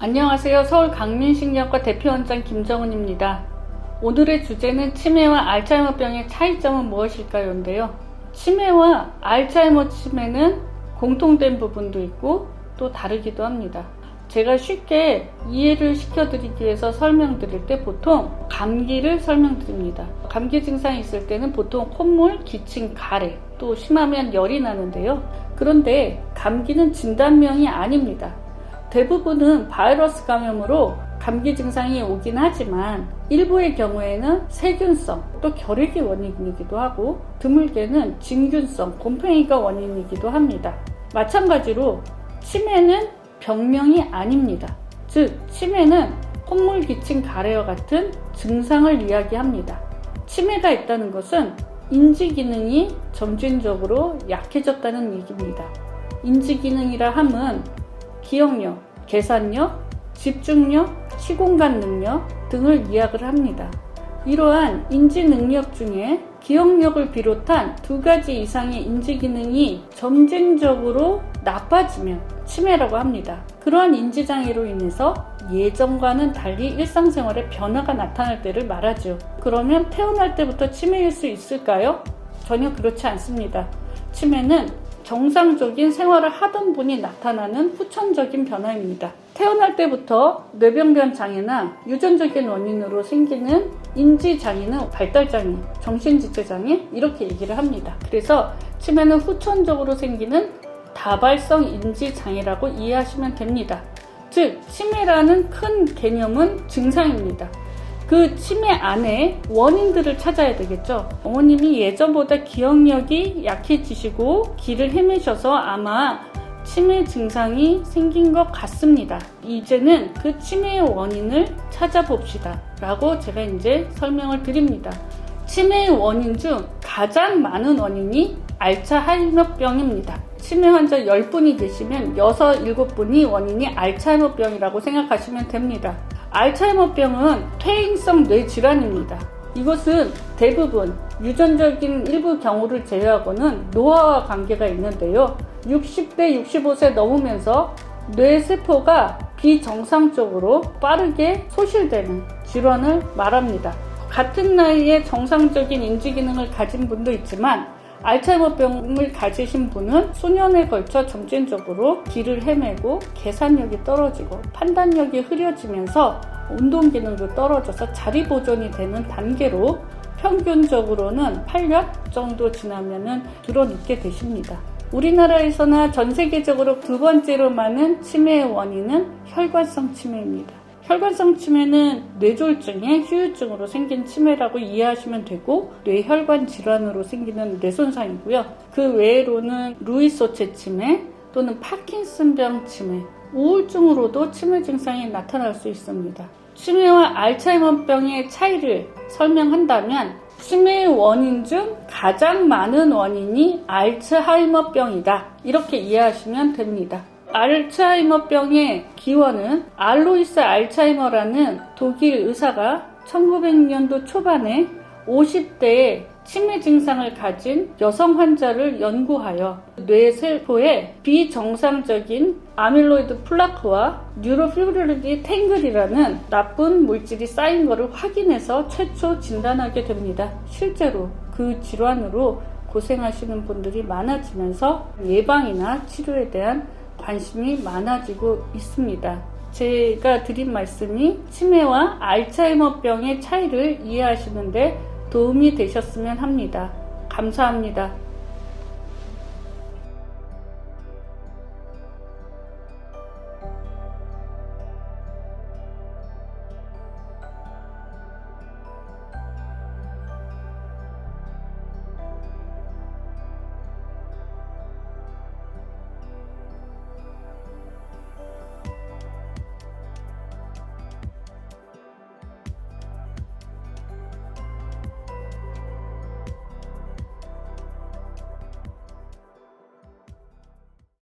안녕하세요. 서울 강민식약과 대표원장 김정은입니다. 오늘의 주제는 치매와 알츠하이머병의 차이점은 무엇일까요?인데요. 치매와 알츠하이머 치매는 공통된 부분도 있고 또 다르기도 합니다. 제가 쉽게 이해를 시켜드리기 위해서 설명드릴 때 보통 감기를 설명드립니다. 감기 증상이 있을 때는 보통 콧물, 기침, 가래, 또 심하면 열이 나는데요. 그런데 감기는 진단명이 아닙니다. 대부분은 바이러스 감염으로 감기 증상이 오긴 하지만 일부의 경우에는 세균성 또 결핵이 원인이기도 하고 드물게는 진균성 곰팡이가 원인이기도 합니다. 마찬가지로 치매는 병명이 아닙니다. 즉 치매는 콧물, 기침, 가래와 같은 증상을 이야기합니다. 치매가 있다는 것은 인지 기능이 점진적으로 약해졌다는 얘기입니다. 인지 기능이라 함은 기억력, 계산력, 집중력, 시공간 능력 등을 이야기를 합니다. 이러한 인지 능력 중에 기억력을 비롯한 두 가지 이상의 인지 기능이 점진적으로 나빠지면 치매라고 합니다. 그러한 인지 장애로 인해서 예전과는 달리 일상생활에 변화가 나타날 때를 말하죠. 그러면 태어날 때부터 치매일 수 있을까요? 전혀 그렇지 않습니다. 치매는 정상적인 생활을 하던 분이 나타나는 후천적인 변화입니다. 태어날 때부터 뇌병변 장애나 유전적인 원인으로 생기는 인지 장애는 발달 장애, 정신 지체 장애 이렇게 얘기를 합니다. 그래서 치매는 후천적으로 생기는 다발성 인지 장애라고 이해하시면 됩니다. 즉 치매라는 큰 개념은 증상입니다. 그 치매 안에 원인들을 찾아야 되겠죠. 어머님이 예전보다 기억력이 약해지시고 길을 헤매셔서 아마 치매 증상이 생긴 것 같습니다. 이제는 그 치매의 원인을 찾아봅시다. 라고 제가 이제 설명을 드립니다. 치매의 원인 중 가장 많은 원인이 알츠하이머병입니다. 치매 환자 10분이 계시면 6, 7분이 원인이 알츠하이머병이라고 생각하시면 됩니다. 알츠하이머병은 퇴행성 뇌질환입니다. 이것은 대부분 유전적인 일부 경우를 제외하고는 노화와 관계가 있는데요. 60대, 65세 넘으면서 뇌세포가 비정상적으로 빠르게 소실되는 질환을 말합니다. 같은 나이에 정상적인 인지 기능을 가진 분도 있지만 알츠하이머병을 가지신 분은 수년에 걸쳐 점진적으로 길을 헤매고 계산력이 떨어지고 판단력이 흐려지면서 운동 기능도 떨어져서 자리 보존이 되는 단계로 평균적으로는 8년 정도 지나면은 줄어눕게 되십니다. 우리나라에서나 전 세계적으로 두 번째로 많은 치매의 원인은 혈관성 치매입니다. 혈관성 치매는 뇌졸중의 후유증으로 생긴 치매라고 이해하시면 되고 뇌혈관 질환으로 생기는 뇌손상이고요. 그 외로는 루이소체 치매 또는 파킨슨병 치매, 우울증으로도 치매 증상이 나타날 수 있습니다. 치매와 알츠하이머병의 차이를 설명한다면 치매의 원인 중 가장 많은 원인이 알츠하이머병이다. 이렇게 이해하시면 됩니다. 알츠하이머병의 기원은 알로이스 알츠하이머라는 독일 의사가 1900년도 초반에 50대에 치매 증상을 가진 여성 환자를 연구하여 뇌세포에 비정상적인 아밀로이드 플라크와 뉴로피브릴리 탱글이라는 나쁜 물질이 쌓인 것을 확인해서 최초 진단하게 됩니다. 실제로 그 질환으로 고생하시는 분들이 많아지면서 예방이나 치료에 대한 관심이 많아지고 있습니다. 제가 드린 말씀이 치매와 알츠하이머병의 차이를 이해하시는데 도움이 되셨으면 합니다. 감사합니다.